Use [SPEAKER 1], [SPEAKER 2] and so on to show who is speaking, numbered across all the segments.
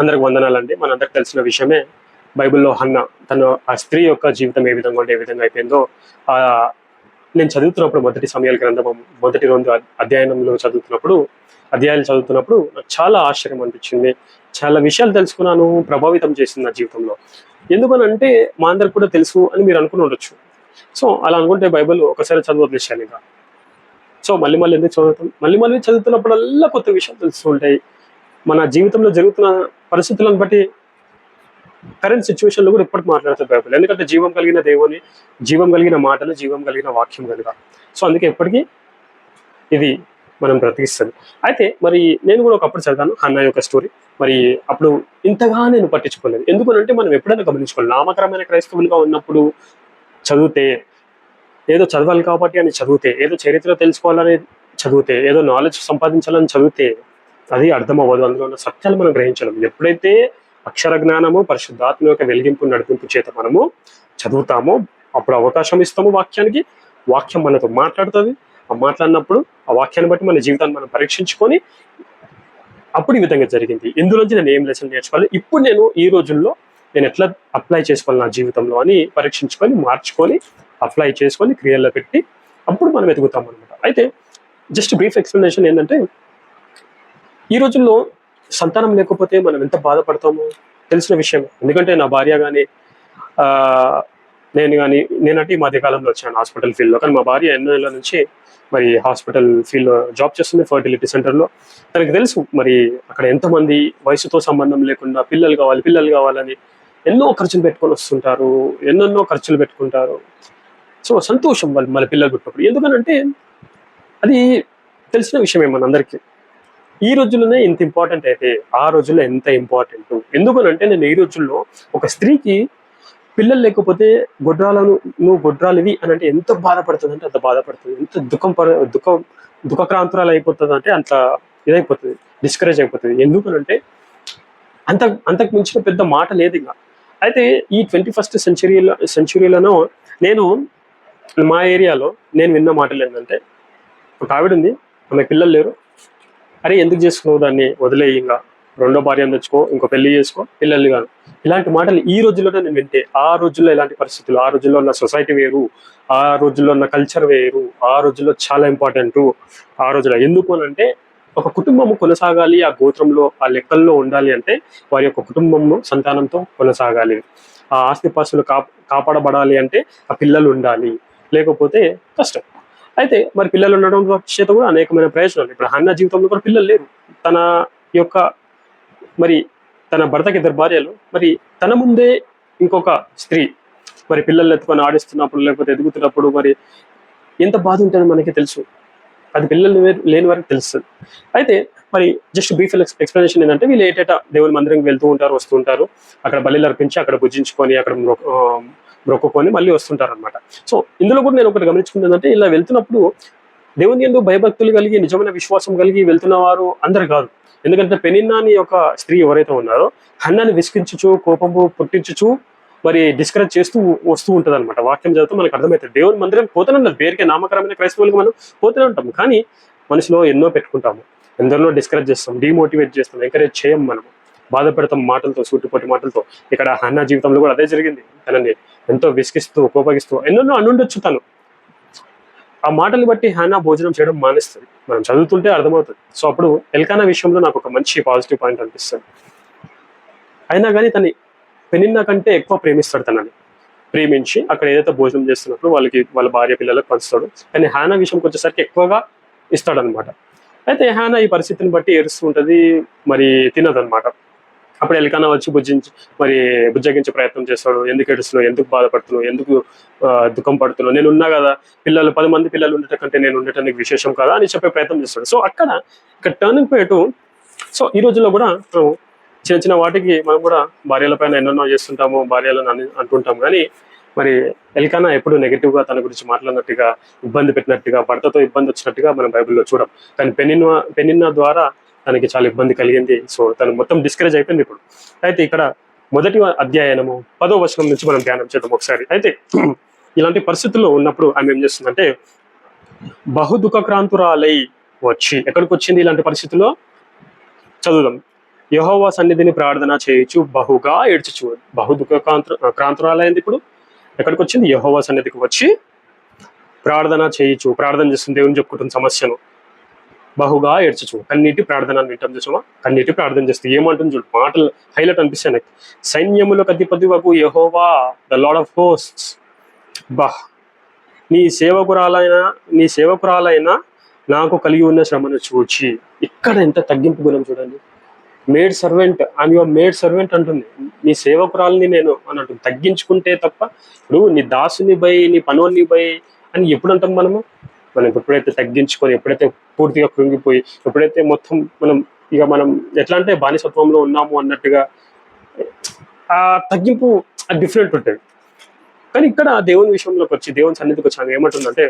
[SPEAKER 1] అందరికి వందనాలండి. మనందరికి తెలిసిన విషయమే బైబిల్లో హన్న తను ఆ స్త్రీ యొక్క జీవితం ఏ విధంగా ఉంటే ఏ విధంగా అయిపోయిందో ఆ నేను చదువుతున్నప్పుడు మొదటి సమయాల గ్రంథం మొదటి రెండు అధ్యయనంలో చదువుతున్నప్పుడు అధ్యాయాలు చదువుతున్నప్పుడు నాకు చాలా ఆశ్చర్యం అనిపించింది. చాలా విషయాలు తెలుసుకున్నాను ప్రభావితం చేసింది నా జీవితంలో. ఎందుకనంటే మా అందరికి కూడా తెలుసు అని మీరు అనుకుని ఉండొచ్చు. సో అలా అనుకుంటే బైబిల్ ఒకసారి చదువు వదిలేశాను ఇక. సో మళ్ళీ మళ్ళీ ఎందుకు చదువుతాం? మళ్ళీ మళ్ళీ చదువుతున్నప్పుడల్లా కొత్త విషయాలు తెలుస్తూ ఉంటాయి. మన జీవితంలో జరుగుతున్న పరిస్థితులను బట్టి కరెంట్ సిచ్యువేషన్లో కూడా ఇప్పటికి మాట్లాడతారు బైబుల్ ఎందుకంటే జీవం కలిగిన దేవుని జీవం కలిగిన మాటలు జీవం కలిగిన వాక్యం కనుక. సో అందుకే ఎప్పటికీ ఇది మనం బ్రతికిస్తుంది అయితే మరి నేను కూడా ఒకప్పుడు చదివాను అన్న యొక్క స్టోరీ మరి అప్పుడు ఇంతగా నేను పట్టించుకోలేదు. ఎందుకనంటే మనం ఎప్పుడైనా గమనించుకోవాలి. నామకరమైన క్రైస్తవులుగా ఉన్నప్పుడు చదివితే ఏదో చదవాలి కాబట్టి అని చదివితే ఏదో చరిత్ర తెలుసుకోవాలని చదివితే ఏదో నాలెడ్జ్ సంపాదించాలని చదివితే అది అర్థం అవ్వదు అందులో ఉన్న సత్యాలు మనం గ్రహించడం ఎప్పుడైతే అక్షర జ్ఞానము పరిశుద్ధాత్మ యొక్క వెలిగింపు నడిపింపు చేత మనము చదువుతామో అప్పుడు అవకాశం ఇస్తాము వాక్యానికి. వాక్యం మనతో మాట్లాడుతుంది. ఆ మాట్లాడినప్పుడు ఆ వాక్యాన్ని బట్టి మన జీవితాన్ని మనం పరీక్షించుకొని అప్పుడు ఈ విధంగా జరిగింది. ఇందులోంచి నేను ఏం లెసన్ నేర్చుకోవాలి? ఇప్పుడు నేను ఈ రోజుల్లో నేను ఎట్లా అప్లై చేసుకోవాలి నా జీవితంలో అని పరీక్షించుకొని మార్చుకొని అప్లై చేసుకొని క్రియల్లో పెట్టి అప్పుడు మనం ఎదుగుతాం అనమాట అయితే జస్ట్ బ్రీఫ్ ఎక్స్ప్లెనేషన్ ఏంటంటే ఈ రోజుల్లో సంతానం లేకపోతే మనం ఎంత బాధపడతామో తెలిసిన విషయం. ఎందుకంటే నా భార్య కానీ నేను కానీ నేనంటే ఈ మధ్యకాలంలో వచ్చాను హాస్పిటల్ ఫీల్డ్లో. కానీ మా భార్య ఎన్నో ఏళ్ళ నుంచి మరి హాస్పిటల్ ఫీల్డ్లో జాబ్ చేస్తుంది ఫర్టిలిటీ సెంటర్లో. తనకు తెలుసు మరి అక్కడ ఎంతమంది వయసుతో సంబంధం లేకుండా పిల్లలు కావాలి పిల్లలు కావాలని ఎన్నో ఖర్చులు పెట్టుకొని వస్తుంటారు ఎన్నెన్నో ఖర్చులు పెట్టుకుంటారు. సో సంతోషం వాళ్ళు మన పిల్లలు పుట్టినప్పుడు. ఎందుకనంటే అది తెలిసిన విషయమే మనందరికీ ఈ రోజుల్లోనే ఇంత ఇంపార్టెంట్ అయితే ఆ రోజుల్లో ఎంత ఇంపార్టెంట్ ఎందుకనంటే నేను ఈ రోజుల్లో ఒక స్త్రీకి పిల్లలు లేకపోతే గొడ్రాలను నువ్వు గొడ్రాలివి అని అంటే ఎంత బాధపడుతుంది అంటే అంత బాధపడుతుంది. ఎంత దుఃఖం పడ దుఃఖం దుఃఖక్రాంతురాలు అయిపోతుంది అంటే అంత ఇదైపోతుంది డిస్కరేజ్ అయిపోతుంది. ఎందుకనంటే అంత అంతకు మించిన పెద్ద మాట లేదు ఇంకా. అయితే ఈ ట్వంటీ ఫస్ట్ సెంచరీలో సెంచురీలోనో నేను మా ఏరియాలో నేను విన్న మాటలు ఏంటంటే ఒక ఆవిడ ఉంది ఆమె పిల్లలు లేరు అరే ఎందుకు చేసుకున్నావు దాన్ని? వదిలేయి ఇంకా. రెండో భార్య తెచ్చుకో ఇంకో పెళ్ళి చేసుకో పిల్లలు కాను ఇలాంటి మాటలు ఈ రోజుల్లోనే నేను వింటే ఆ రోజుల్లో ఇలాంటి పరిస్థితులు ఆ రోజుల్లో ఉన్న సొసైటీ వేరు ఆ రోజుల్లో ఉన్న కల్చర్ వేరు ఆ రోజుల్లో చాలా ఇంపార్టెంట్ ఆ రోజుల్లో ఎందుకు అని అంటే ఒక కుటుంబము కొనసాగాలి ఆ గోత్రంలో ఆ లెక్కల్లో ఉండాలి అంటే వారి యొక్క కుటుంబము సంతానంతో కొనసాగాలి. ఆ ఆస్తిపాస్తులు కాపాడబడాలి అంటే ఆ పిల్లలు ఉండాలి. లేకపోతే కష్టం. అయితే మరి పిల్లలు ఉండడం చేత కూడా అనేకమైన ప్రయోజనాలు. ఇప్పుడు హన్న జీవితంలో కూడా పిల్లలు లేరు. తన యొక్క మరి తన భర్తకి ఇద్దరు భార్యలు. మరి తన ముందే ఇంకొక స్త్రీ మరి పిల్లలు ఎత్తుకొని ఆడిస్తున్నప్పుడు లేకపోతే ఎదుగుతున్నప్పుడు మరి ఎంత బాధ ఉంటుందో మనకి తెలుసు. అది పిల్లలు లేని వరకు తెలుస్తుంది. అయితే మరి జస్ట్ బ్రీఫ్ ఎక్స్ప్లెనేషన్ ఏంటంటే వీళ్ళు ఏటేటా దేవుని మందిరంకి వెళ్తూ ఉంటారు వస్తూ ఉంటారు. అక్కడ బలిలు అర్పించి అక్కడ భుజించుకొని అక్కడ మొక్కుకొని మళ్ళీ వస్తుంటారు అనమాట సో ఇందులో కూడా నేను ఒకటి గమనించుకుంది ఏంటంటే ఇలా వెళ్తున్నప్పుడు దేవుని ఎందు భయభక్తులు కలిగి నిజమైన విశ్వాసం కలిగి వెళ్తున్న వారు అందరు కాదు. ఎందుకంటే పెనిన్నాని యొక్క ఒక స్త్రీ ఎవరైతే ఉన్నారో హన్నాన్ని విసిగించుచు కోపము పుట్టించుచు మరి డిస్కరేజ్ చేస్తూ వస్తూ ఉంటుంది అనమాట వాక్యం చదివితే మనకు అర్థమవుతుంది. దేవుని మందిరం పోతూనే పేరుకే నామకరమైన క్రైస్తవులకు మనం పోతూనే ఉంటాం. కానీ మనసులో ఎన్నో పెట్టుకుంటాము. ఎందరినో డిస్కరేజ్ చేస్తాం డిమోటివేట్ చేస్తాం ఎంకరేజ్ చేయం మనము. బాధ పెడతాం మాటలతో సూటిపోటి మాటలతో. ఇక్కడ హన్నా జీవితంలో కూడా అదే జరిగింది. తనని ఎంతో విసిగిస్తూ కోపగిస్తూ ఎన్నెన్నో అనుండొచ్చు తను. ఆ మాటలు బట్టి హానా భోజనం చేయడం మానేస్తుంది. మనం చదువుతుంటే అర్థమవుతుంది. సో అప్పుడు ఎల్కానా విషయంలో నాకు ఒక మంచి పాజిటివ్ పాయింట్ అనిపిస్తుంది. అయినా కానీ తను పెనిన్నా కంటే ఎక్కువ ప్రేమిస్తాడు తనని. ప్రేమించి అక్కడ ఏదైతే భోజనం చేస్తున్నప్పుడు వాళ్ళకి వాళ్ళ భార్య పిల్లలకు పంచుతాడు. కానీ హానా విషయంకి వచ్చేసరికి ఎక్కువగా ఇస్తాడనమాట అయితే హానా ఈ పరిస్థితిని బట్టి ఏరుస్తూ ఉంటుంది మరి తినదనమాట అప్పుడు ఎల్కానా వచ్చి భుజించి మరి బుజ్జగించే ప్రయత్నం చేస్తాడు. ఎందుకు ఏడుస్తున్నావు? ఎందుకు బాధపడుతున్నావు? ఎందుకు దుఃఖం పడుతున్నావు? నేను ఉన్నా కదా పిల్లలు పది మంది పిల్లలు ఉండటం కంటే నేను ఉండటానికి విశేషం కదా అని చెప్పే ప్రయత్నం చేస్తాడు. సో అక్కడ ఇక్కడ టర్నింగ్ పాయింట్ సో ఈ రోజుల్లో కూడా మనం చిన్న చిన్న వాటికి మనం కూడా భార్యల పైన ఎన్నెన్నో చేస్తుంటాము భార్యలను అని అంటుంటాం. కానీ మరి ఎల్కానా ఎప్పుడు నెగిటివ్గా తన గురించి మాట్లాడినట్టుగా ఇబ్బంది పెట్టినట్టుగా భర్తతో ఇబ్బంది వచ్చినట్టుగా మనం బైబిల్లో చూడం. కానీ పెనిన్న పెనిన్న ద్వారా తనకి చాలా ఇబ్బంది కలిగింది. సో తను మొత్తం డిస్కరేజ్ అయిపోయింది ఇప్పుడు. అయితే ఇక్కడ మొదటి అధ్యాయనము పదో వచనం నుంచి మనం ధ్యానం చేద్దాం ఒకసారి. అయితే ఇలాంటి పరిస్థితుల్లో ఉన్నప్పుడు ఆమె ఏం చేస్తుందంటే బహు దుఃఖక్రాంతురాలై వచ్చి ఎక్కడికి వచ్చింది ఇలాంటి పరిస్థితుల్లో? చదువుదాం. యహోవా సన్నిధిని ప్రార్థన చేయొచ్చు బహుగా ఏడ్చుచు. బహు దుఃఖ కాంతు క్రాంతురాలైంది ఇప్పుడు. ఎక్కడికి వచ్చింది? యహోవా సన్నిధికి వచ్చి ప్రార్థన చేయొచ్చు ప్రార్థన చేస్తుంది దేవుని చెప్పుకుంటున్న సమస్యను. బహుగా ఏడ్చచ్చు కన్నీటి ప్రార్థన అని వింటాం చూసామా కన్నీటి ప్రార్థన చేస్తే ఏమంటుంది చూడు? మాటలు హైలైట్ అనిపిస్తాయి నాకు. సైన్యములకు అధిపతి వకు యహోవా ద లాడ్ ఆఫ్ హోస్ట్స్. బహ్ నీ సేవకురాలైన నీ సేవకురాలైన నాకు కలిగి ఉన్న శ్రమను చూచి ఇక్కడ ఎంత తగ్గింపు గుణం చూడండి. మేడ్ సర్వెంట్ ఆమె యువర్ మేడ్ సర్వెంట్ అంటుంది. నీ సేవకురాలని నేను అన్నట్టు తగ్గించుకుంటే తప్ప ఇప్పుడు నీ దాసుని బై నీ పనుల్ని బై అని ఎప్పుడు అంటాం మనము? మనం ఎప్పుడైతే తగ్గించుకొని ఎప్పుడైతే పూర్తిగా కృంగిపోయి ఎప్పుడైతే మొత్తం మనం ఇక మనం ఎట్లా అంటే బానిసత్వంలో ఉన్నాము అన్నట్టుగా ఆ తగ్గింపు డిఫరెంట్ ఉంటుంది. కానీ ఇక్కడ దేవుని విషయంలోకి వచ్చి దేవుని సన్నిధికి వచ్చి ఆమె ఏమంటుందంటే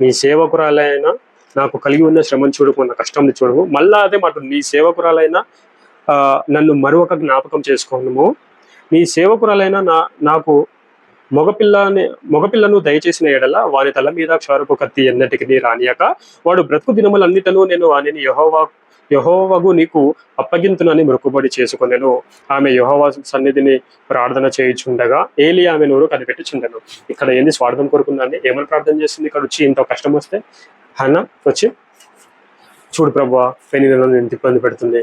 [SPEAKER 1] నీ సేవకురాలైనా నాకు కలిగి ఉన్న శ్రమను చూడకు నా కష్టంని చూడము మళ్ళా అదే మాట నీ సేవకురాలైనా నన్ను మరొక జ్ఞాపకం చేసుకోను నీ సేవకురాలైనా నా నాకు మగపిల్లని మగపిల్లను దయచేసిన ఎడల వాని తల మీద క్షారపు కత్తి ఎన్నటికి రానియాక రానియక. వాడు బ్రతుకు దినములన్నిటను నేను వానిని యహోవా యహోవగు నీకు అప్పగింతునని మొక్కుబడి చేసుకునేను. ఆమె యహోవా సన్నిధిని ప్రార్థన చేయుచుండగా ఏలి ఆమె నోరు కనిపెట్టుచుండెను. ఇక్కడ ఏంది స్వార్థం కోరుకుందండి ఏమని ప్రార్థన చేస్తుంది? ఇక్కడ వచ్చి ఇంత కష్టం వస్తే? హన్న వచ్చి. చూడు ప్రభా పెని నన్ను ఎంత ఇబ్బంది పెడుతుంది.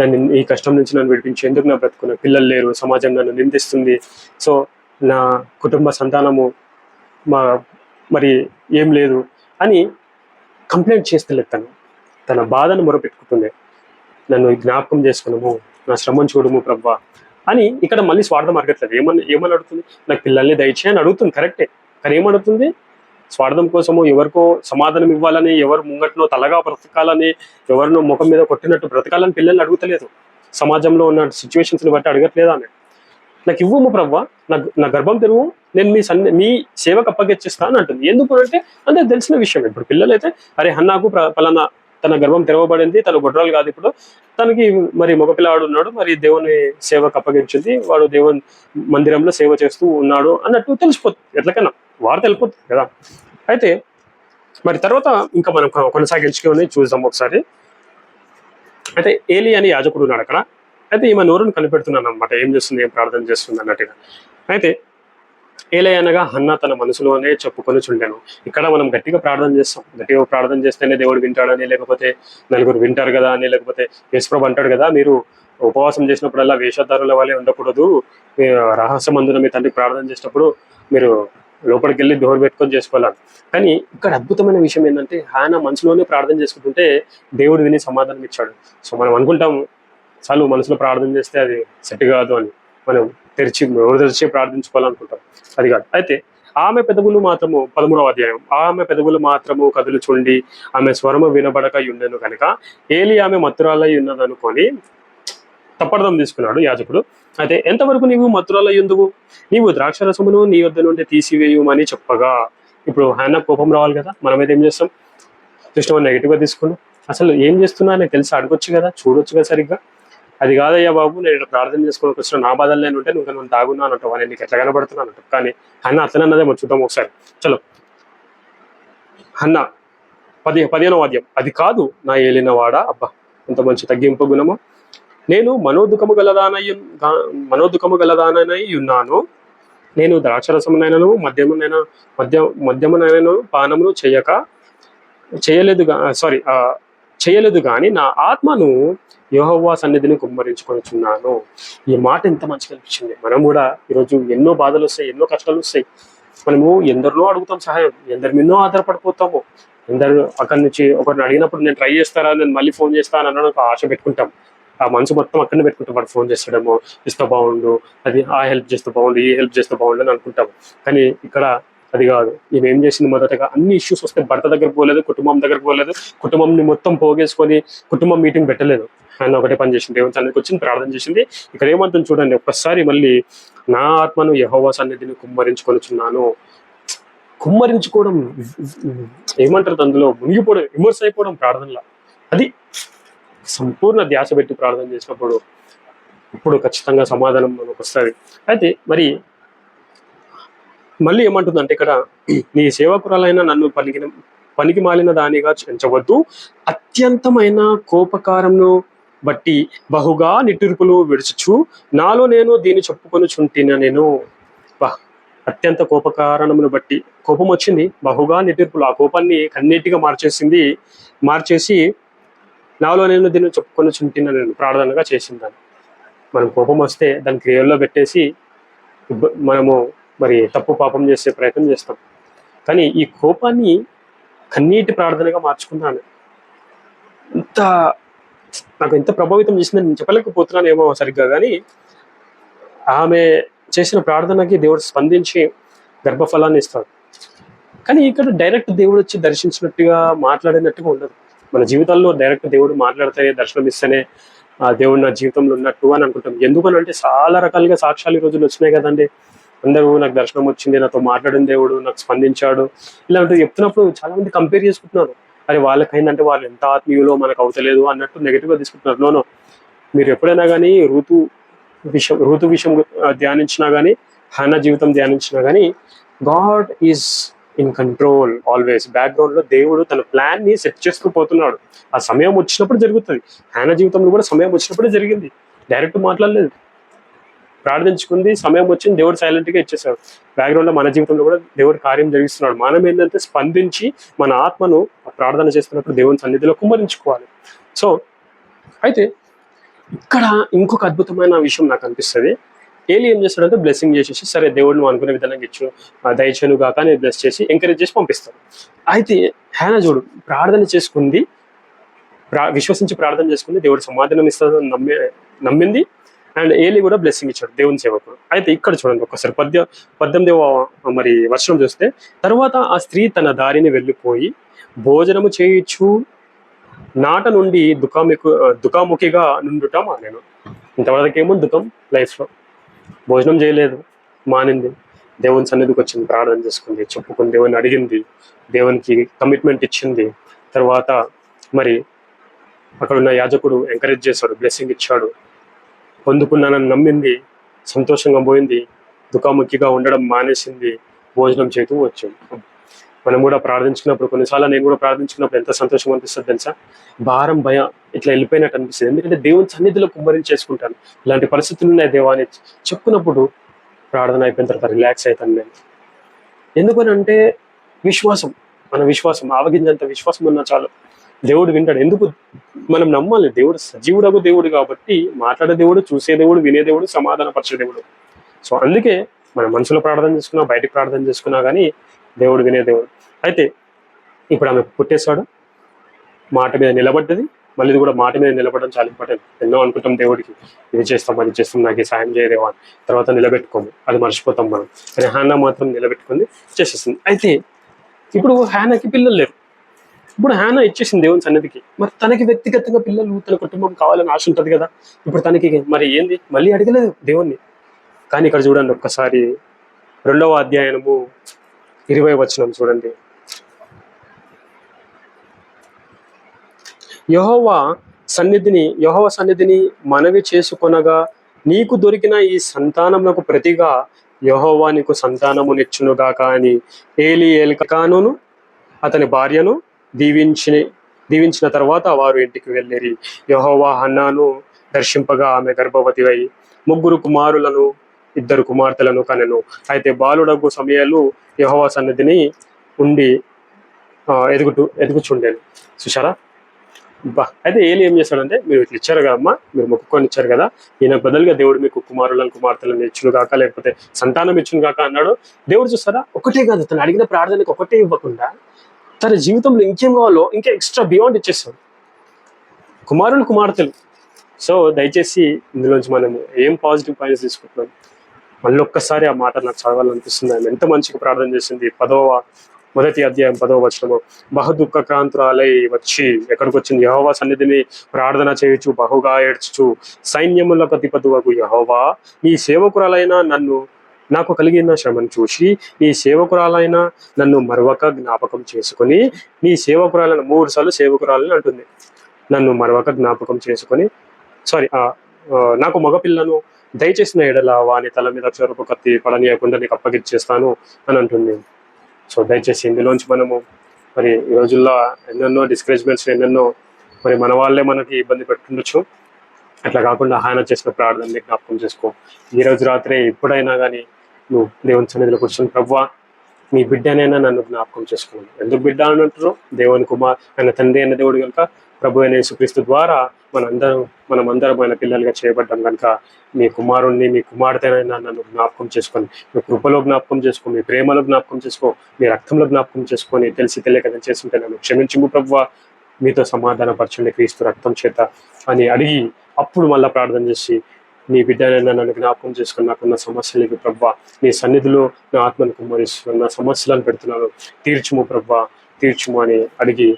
[SPEAKER 1] నన్ను ఈ కష్టం నుంచి నన్ను విడిపించి ఎందుకు నా బ్రతుకున్న పిల్లలు లేరు. సమాజం నన్ను నిందిస్తుంది. సో నా కుటుంబ సంతానము మా మరి ఏం లేదు అని కంప్లైంట్ చేస్తలేదు తను. తన బాధను మొరపెట్టుకుంటుండే. నన్ను జ్ఞాపకం చేసుకున్నాము నా శ్రమను చూడము ప్రభా అని ఇక్కడ మళ్ళీ స్వార్థం అడగట్లేదు. ఏమని ఏమని అడుగుతుంది నాకు పిల్లల్ని దయచేయని అని అడుగుతుంది కరెక్టే. కానీ ఏమడుగుతుంది స్వార్థం కోసము ఎవరికో సమాధానం ఇవ్వాలని ఎవరు ముంగట్లో తలగా బ్రతకాలని ఎవరినో ముఖం మీద కొట్టినట్టు బ్రతకాలని పిల్లల్ని అడుగుతలేదు. సమాజంలో ఉన్న సిచ్యువేషన్స్ని బట్టి అడగట్లేదు ఆమె నాకు ఇవ్వము ప్రవ్వా నాకు నా గర్భం తెరువు. నేను మీ సన్ని మీ సేవకు అప్పగించేస్తాను అంటుంది. ఎందుకు అంటే అంటే తెలిసిన విషయం. ఇప్పుడు పిల్లలైతే అరే హన్నాకు ప్ర- పలానా తన గర్భం తెరవబడింది తన గుడ్రాలు కాదు ఇప్పుడు. తనకి మరి మగపిల్లవాడు ఉన్నాడు మరి దేవుని సేవకు అప్పగించింది వాడు దేవుని మందిరంలో సేవ చేస్తూ ఉన్నాడు అన్నట్టు తెలిసిపోతుంది. ఎట్లకైనా వార్త వెళ్ళిపోతుంది కదా. అయితే మరి తర్వాత ఇంకా మనం కొనసాగించుకొని చూద్దాం ఒకసారి. అయితే ఏలి అని యాజకుడు ఉన్నాడు అక్కడ. అయితే ఈమె నోరును కనిపెడుతున్నాను అనమాట ఏం చేస్తుంది? ఏం ప్రార్థన చేస్తుంది? అన్నట్టుగా. అయితే ఏలయనగా అనగా తన మనసులోనే చెప్పుకొని చుండాను. ఇక్కడ మనం గట్టిగా ప్రార్థన చేస్తాం. గట్టిగా ప్రార్థన చేస్తేనే దేవుడు వింటాడని లేకపోతే నలుగురు వింటారు కదా అని లేకపోతే యేసుప్రభు అంటాడు కదా మీరు ఉపవాసం చేసినప్పుడల్లా వేషధారుల వల్లే ఉండకూడదు. మీ రహస్య మందున మీ తండ్రికి ప్రార్థన చేసినప్పుడు మీరు లోపలికి వెళ్ళి డోర్ పెట్టుకొని చేసుకోవాలి. కానీ ఇక్కడ అద్భుతమైన విషయం ఏంటంటే ఆయన మనసులోనే ప్రార్థన చేసుకుంటుంటే దేవుడు విని సమాధానం ఇచ్చాడు. సో మనం అనుకుంటాము చాలు మనసులో ప్రార్థన చేస్తే అది సెట్ కాదు అని మనం తెరిచి తెరిచి ప్రార్థించుకోవాలనుకుంటాం. అది కాదు. అయితే ఆమె పెదవులు మాత్రము పదమూడవ అధ్యాయం. ఆమె పెదవులు మాత్రము కదులు చుండి ఆమె స్వరము వినబడక ఉండెను కనుక ఏలి ఆమె మత్తురాలై ఉన్నదనుకొని తప్పర్థం తీసుకున్నాడు యాజకుడు. అయితే ఎంతవరకు నీవు మత్తురాలై ఎందువు నీవు ద్రాక్షరసమును నీ వద్ద నుండి తీసివేయమని చెప్పగా. ఇప్పుడు ఆయన కోపం రావాలి కదా. మనమైతే ఏం చేస్తాం? జస్ట్ నెగిటివ్గా తీసుకున్నాం అసలు ఏం చేస్తున్నా నాకు తెలిసి? అడగొచ్చు కదా. చూడొచ్చు కదా సరిగ్గా. అది కాదయ్యా బాబు నేను ఇక్కడ ప్రార్థన చేసుకోవడానికి వచ్చిన నా బాధలు నేను ఉంటే నువ్వు నన్ను తాగున్నాను అంటావు నేను నీకు ఎట్లా కనబడుతున్నాను అంటావు. కానీ అన్న అన్నదే అన్నదేమో చూద్దాం ఒకసారి. చలో. అన్న పది పదిహేనో వాద్యం అది కాదు నా ఏలినవాడ? అబ్బా ఎంత మంచి తగ్గింపు గుణము. నేను మనోదుఖము గలదానయ్య మనోదుఖము గలదానై ఉన్నాను. నేను ద్రాక్షరసమునైనను మద్యమునైనా మద్య మద్యమునైనను పానమును చేయక చేయలేదు సారీ చేయలేదు కానీ నా ఆత్మను యెహోవా సన్నిధిని కుమ్మరించుకొనిచున్నాను ఈ మాట ఎంత మంచిగా అనిపించింది. మనం కూడా ఈరోజు ఎన్నో బాధలు వస్తాయి ఎన్నో కష్టాలు వస్తాయి. మనము ఎందరినో అడుగుతాం సహాయం. ఎందరి మీదనో ఆధారపడిపోతాము. ఎందరు అక్కడి నుంచి ఒకరిని అడిగినప్పుడు నేను ట్రై చేస్తారా నేను మళ్ళీ ఫోన్ చేస్తాను అని ఒక ఆశ పెట్టుకుంటాం. ఆ మనసు మొత్తం అక్కడనే పెట్టుకుంటాం. వాడు ఫోన్ చేస్తాడేమో ఇస్తే బాగుండు అది ఆ హెల్ప్ చేస్తే బాగుండు ఈ హెల్ప్ చేస్తే బాగుండు అని అనుకుంటాం. కానీ ఇక్కడ అది కాదు. ఈమె ఏం చేసింది మొదటగా అన్ని ఇష్యూస్ వస్తే భర్త దగ్గర పోలేదు కుటుంబం దగ్గర పోలేదు. కుటుంబంని మొత్తం పోగేసుకొని కుటుంబం మీటింగ్ పెట్టలేదు. ఆయన ఒకటే పని చేసింది దేవుని సన్నిధికి వచ్చింది ప్రార్థన చేసింది. ఇక్కడ ఏమంటుంది చూడండి ఒక్కసారి మళ్ళీ నా ఆత్మను యహోవా సన్నిధిని కుమ్మరించుకొనిచున్నాను. కుమ్మరించుకోవడం ఏమంటారు అందులో? మునిగిపోవడం విమర్శ అయిపోవడం ప్రార్థనలో. అది సంపూర్ణ ధ్యాస పెట్టి ప్రార్థన చేసినప్పుడు ఇప్పుడు ఖచ్చితంగా సమాధానం మనకు వస్తుంది అయితే మరి మళ్ళీ ఏమంటుందంటే ఇక్కడ నీ సేవకురాలైన నన్ను పలికిన పనికి మాలిన దానిగా ఎంచవద్దు. అత్యంతమైన కోపకారంను బట్టి బహుగా నిట్టూర్పులు విడుచుచు నాలో నేను దీన్ని చెప్పుకొనిచుంటిన నేను. బా అత్యంత కోపకారణమును బట్టి కోపం వచ్చింది బహుగా నిట్టూర్పులు ఆ కోపాన్ని కన్నీటిగా మార్చేసింది. మార్చేసి నాలో నేను దీన్ని చెప్పుకొని చుంటిన నేను ప్రార్థనగా చేసిందాన్ని. మనం కోపం వస్తే దాని క్రియల్లో పెట్టేసి మనము మరి తప్పు పాపం చేసే ప్రయత్నం చేస్తాం. కానీ ఈ కోపాన్ని కన్నీటి ప్రార్థనగా మార్చుకున్నాను ఇంత నాకు ఎంత ప్రభావితం చేసిందని నేను చెప్పలేకపోతున్నాను ఏమో సరిగ్గా కానీ ఆమె చేసిన ప్రార్థనకి దేవుడు స్పందించి గర్భఫలాన్ని ఇస్తాడు. కానీ ఇక్కడ డైరెక్ట్ దేవుడు వచ్చి దర్శించినట్టుగా మాట్లాడినట్టుగా ఉండదు. మన జీవితాల్లో డైరెక్ట్ దేవుడు మాట్లాడితేనే దర్శనం ఇస్తేనే ఆ దేవుడు నా జీవితంలో ఉన్నట్టు అని అనుకుంటాం. ఎందుకనంటే చాలా రకాలుగా సాక్ష్యాలు ఈ రోజులు వచ్చినాయి కదండి. అందరూ నాకు దర్శనం వచ్చింది నాతో మాట్లాడిన దేవుడు నాకు స్పందించాడు ఇలాంటివి చెప్తున్నప్పుడు చాలా మంది కంపేర్ చేసుకుంటున్నారు. అరే వాళ్ళకైందంటే వాళ్ళు ఎంత ఆత్మీయులో మనకు అవుతలేదు అన్నట్టు నెగిటివ్గా తీసుకుంటున్నారు. నోనో మీరు ఎప్పుడైనా కానీ ఋతు విషయం ఋతు విషయం ధ్యానించినా కానీ హన జీవితం ధ్యానించినా కానీ God is in control always. బ్యాక్గ్రౌండ్లో దేవుడు తన ప్లాన్ని సెట్ చేస్తూ పోతున్నాడు. ఆ సమయం వచ్చినప్పుడు జరుగుతుంది. ఆయన జీవితంలో కూడా సమయం వచ్చినప్పుడే జరిగింది. డైరెక్ట్ మాట్లాడలేదు. ప్రార్థించుకుంది సమయం వచ్చింది దేవుడు సైలెంట్గా ఇచ్చేసాడు బ్యాక్గ్రౌండ్లో మన జీవితంలో కూడా దేవుడు కార్యం జరిగిస్తున్నాడు. మనం ఏంటంటే స్పందించి మన ఆత్మను ప్రార్థన చేస్తున్నప్పుడు దేవుని సన్నిధిలో కుమ్మరించుకోవాలి. సో అయితే ఇక్కడ ఇంకొక అద్భుతమైన విషయం నాకు అనిపిస్తుంది. ఏలి ఏం చేస్తాడంటే బ్లెస్సింగ్ చేసేసి సరే దేవుడిని అనుకునే విధంగా ఇచ్చు దయచేను కాక నేను బ్లెస్ చేసి ఎంకరేజ్ చేసి పంపిస్తాడు. అయితే హ్యాన చూడు ప్రార్థన చేసుకుంది ప్రా- విశ్వసించి ప్రార్థన చేసుకుంది దేవుడు సమాధానం ఇస్తాడని నమ్మి నమ్మింది అండ్ ఏలి కూడా బ్లెస్సింగ్ ఇచ్చాడు దేవుని సేవకుడు అయితే ఇక్కడ చూడండి ఒకసారి పద్య పద్దెనిమిదవ మరి వర్షం చూస్తే తర్వాత ఆ స్త్రీ తన దారిని వెళ్ళిపోయి భోజనము చేయొచ్చు నాట నుండి దుకాముకు దుకాముఖిగా నుండుట మానేను. ఇంతవరకేమో దుఃఖం లైఫ్లో. భోజనం చేయలేదు మానింది. దేవుని సన్నిధికి వచ్చింది ప్రార్థన చేసుకుంది చెప్పుకుంది దేవుని అడిగింది దేవునికి కమిట్మెంట్ ఇచ్చింది. తర్వాత మరి అక్కడ ఉన్న యాజకుడు ఎంకరేజ్ చేశాడు బ్లెస్సింగ్ ఇచ్చాడు. పొందుకున్నానని నమ్మింది సంతోషంగా పోయింది దుఃఖముఖిగా ఉండడం మానేసింది భోజనం చేతూ వచ్చింది మనం కూడా ప్రార్థించుకున్నప్పుడు కొన్నిసార్లు నేను కూడా ప్రార్థించుకున్నప్పుడు ఎంత సంతోషం అనిపిస్తుంది తెలుసా? భారం భయం ఇట్లా వెళ్ళిపోయినట్టు అనిపిస్తుంది. ఎందుకంటే దేవుని సన్నిధిలో కుమ్మరించేసుకుంటాను ఇలాంటి పరిస్థితులు ఉన్నాయి దేవాన్ని చెప్పుకున్నప్పుడు ప్రార్థన అయిపోయిన తర్వాత రిలాక్స్ అవుతాను నేను. ఎందుకని అంటే విశ్వాసం మన విశ్వాసం ఆవగించేంత విశ్వాసం ఉన్నా చాలు. దేవుడు వింటాడు. ఎందుకు? మనం నమ్మాలి దేవుడు సజీవుడకు దేవుడు కాబట్టి మాట్లాడే దేవుడు చూసే దేవుడు వినే దేవుడు సమాధాన పరిచే దేవుడు. సో అందుకే మన మనసులో ప్రార్థన చేసుకున్నా బయటకు ప్రార్థన చేసుకున్నా కానీ దేవుడు వినే దేవుడు. అయితే ఇప్పుడు ఆమె పుట్టేశాడు. మాట మీద నిలబడ్డది. మళ్ళీ ఇది కూడా మాట మీద నిలబడడం చాలా ఇంపార్టెంట్. ఎన్నో అనుకుంటాం దేవుడికి ఇది చేస్తాం అది చేస్తాం నాకు సాయం చేయదేవా అని. తర్వాత నిలబెట్టుకోము. అది మర్చిపోతాం మనం. కానీ హానా మాత్రం నిలబెట్టుకుంది చేసేస్తుంది అయితే ఇప్పుడు హ్యానాకి పిల్లలు లేరు. ఇప్పుడు హ్యానా ఇచ్చేసింది దేవుని సన్నిధికి. మరి తనకి వ్యక్తిగతంగా పిల్లలు తన కుటుంబం కావాలని ఆశ ఉంటుంది కదా. ఇప్పుడు తనకి మరి ఏంది? మళ్ళీ అడగలేదు దేవుణ్ణి. కానీ ఇక్కడ చూడండి ఒక్కసారి రెండవ అధ్యాయనము ఇరవై వచనం చూడండి. యహోవా సన్నిధిని యహోవ సన్నిధిని మనవి చేసుకొనగా నీకు దొరికిన ఈ సంతానమునకు ప్రతిగా యహోవా నీకు సంతానము నిచ్చునుగా అని ఏలి ఏల్కానును అతని భార్యను దీవించి దీవించిన తర్వాత వారు ఇంటికి వెళ్ళిరి. యహోవా హన్నాను దర్శింపగా ఆమె గర్భవతి ముగ్గురు కుమారులను ఇద్దరు కుమార్తెలను కనెను. అయితే బాలుడగు సమయాలు యహోవా సన్నిధిని ఉండి ఆ, ఎదుగుచుండేను. చూసారా బా అయితే ఏలి ఏం చేశాడంటే మీరు ఇట్లా ఇచ్చారు కదమ్మా మీరు మొక్కుకొని ఇచ్చారు కదా ఈయన బదులుగా దేవుడు మీకు కుమారులను కుమార్తెలను ఇచ్చును కాక లేకపోతే సంతానం ఇచ్చును కాక అన్నాడు. దేవుడు చూస్తారా ఒకటే కాదు తను అడిగిన ప్రార్థనకి ఒకటే ఇవ్వకుండా తన జీవితంలో ఇంకేం కావాలో ఇంకా ఎక్స్ట్రా బియాండ్ ఇచ్చేస్తాడు. కుమారులు కుమార్తెలు. సో దయచేసి ఇందులోంచి మనం ఏం పాజిటివ్ పాయింట్స్ తీసుకుంటున్నాం? మళ్ళీ ఒక్కసారి ఆ మాట నాకు చదవాలనిపిస్తుంది. ఆయన ఎంత మంచిగా ప్రార్థన చేసింది. పదవ మొదటి అధ్యాయం పదవ వచనము. బహు దుఃఖక్రాంతురాలై వచ్చి ఎక్కడికి వచ్చింది యహోవా సన్నిధిని ప్రార్థన చేయొచ్చు బహుగా ఏడ్చుచు సైన్యములకు అధిపతువకు యహోవా నీ సేవకురాలైన నన్ను నాకు కలిగిన శ్రమను చూసి నీ సేవకురాలైన నన్ను మరొక జ్ఞాపకం చేసుకుని నీ సేవకురాలైన మూడు సార్లు సేవకురాలని అంటుంది. నన్ను మరొక జ్ఞాపకం చేసుకొని సారీ నాకు మగపిల్లను దయచేసిన ఎడల వాని తల మీద క్షోరపు కత్తి పడనీయకుండా నీకు అప్పగిచ్చేస్తాను అని అంటుంది. సో దయచేసి ఇందులోంచి మనము మరి ఈ రోజుల్లో ఎన్నెన్నో డిస్కరేజ్మెంట్స్ ఎన్నెన్నో మరి మన వాళ్ళే మనకి ఇబ్బంది పెట్టుండొచ్చు. అట్లా కాకుండా ఆయన చేసిన ప్రార్థనని జ్ఞాపకం చేసుకో. ఈ రోజు రాత్రి ఎప్పుడైనా కానీ నువ్వు దేవుని సన్నిధిలో కూర్చొని ప్రవ్వా నీ బిడ్డనైనా నన్ను జ్ఞాపకం చేసుకోండి ఎందుకు బిడ్డ అని అంటారు దేవుని కుమార్ ఆయన తండ్రి అయిన దేవుడు కనుక ప్రభు అయిన యేసుక్రీస్తు ద్వారా మనందరం మనం అందరం ఆయన పిల్లలుగా చేయబడ్డాం కనుక మీ కుమారుణ్ణి మీ కుమార్తెనైనా నన్ను జ్ఞాపకం చేసుకొని మీ కృపలో జ్ఞాపకం చేసుకో మీ ప్రేమలో జ్ఞాపకం చేసుకో మీ రక్తంలో జ్ఞాపకం చేసుకొని తెలిసి తెలియక నేను చేస్తుంటే నన్ను క్షమించుము ప్రభు మీతో సమాధానపరచండి క్రీస్తు రక్తం చేత అని అడిగి అప్పుడు మళ్ళీ ప్రార్థన చేసి నీ బిడ్డనైనా నన్ను జ్ఞాపకం చేసుకుని నాకున్న సమస్యలకి ప్రవ్వా నీ సన్నిధిలో నా ఆత్మను కుమ్మరిస్తున్నాను నా సమస్యలను పెడుతున్నాను. తీర్చుము ప్రభా తీర్చుము అని అడిగి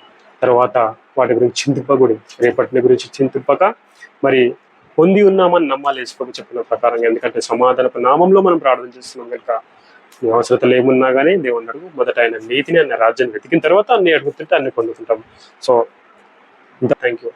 [SPEAKER 1] తర్వాత వాటి గురించి చింతింపకూడి రేపటిని గురించి చింతింపక మరి పొంది ఉన్నామని నమ్మాలి వేసుకోక చెప్పిన ప్రకారం ఎందుకంటే సమాధానపు నామంలో మనం ప్రార్థన చేస్తున్నాం కనుక నీ అవసరతలు ఏమున్నా కానీ దేవుని అడుగు మొదట ఆయన నీతిని ఆయన రాజ్యాన్ని వెతికిన తర్వాత అన్ని అడుగుతుంటే అన్ని పొందుతుంటాం సో ఇంత థ్యాంక్ యూ